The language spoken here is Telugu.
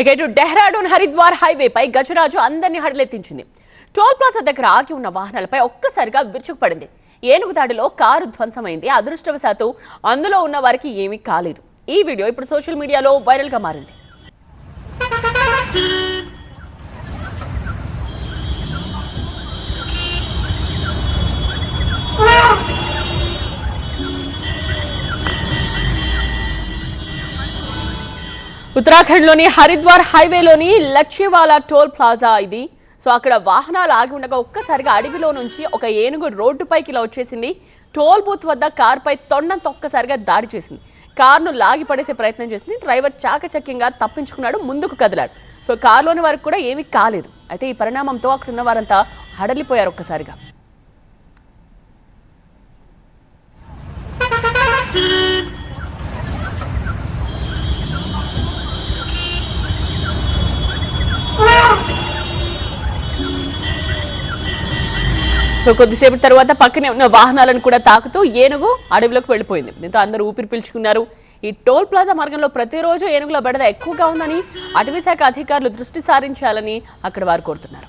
ఇక ఇటు డెహ్రాడూన్ హరిద్వార్ హైవేపై గజరాజు అందరినీ హడలెత్తించింది. టోల్ ప్లాజా దగ్గర ఆగి ఉన్న వాహనాలపై ఒక్కసారిగా విరుచుకుపడింది. ఏనుగు దాడిలో కారు ధ్వంసమైంది. అదృష్టవశాత్తు అందులో ఉన్న వారికి ఏమీ కాలేదు. ఈ వీడియో ఇప్పుడు సోషల్ మీడియాలో వైరల్గా మారింది. ఉత్తరాఖండ్లోని హరిద్వార్ హైవేలోని లక్ష్యవాలా టోల్ ప్లాజా ఇది. సో అక్కడ వాహనాలు ఆగి ఉండగా ఒక్కసారిగా అడవిలో నుంచి ఒక ఏనుగు రోడ్డుపైకి ఇలా వచ్చేసింది. టోల్ బూత్ వద్ద కారుపై తొండంతో ఒక్కసారిగా దాడి చేసింది. కారును లాగి పడేసే ప్రయత్నం చేసింది. డ్రైవర్ చాకచక్యంగా తప్పించుకున్నాడు ముందుకు కదిలాడు. సో కారులోని వారికి కూడా ఏమీ కాలేదు. అయితే ఈ పరిణామంతో అక్కడ ఉన్న వారంతా హడలిపోయారు ఒక్కసారిగా. సో కొద్దిసేపు తర్వాత పక్కనే ఉన్న వాహనాలను కూడా తాకుతూ ఏనుగు అడవిలోకి వెళ్ళిపోయింది. దీంతో అందరూ ఊపిరి పీల్చుకున్నారు. ఈ టోల్ ప్లాజా మార్గంలో ప్రతిరోజు ఏనుగుల బెడద ఎక్కువగా ఉందని అటవీ శాఖ అధికారులు దృష్టి సారించాలని అక్కడ వారు కోరుతున్నారు.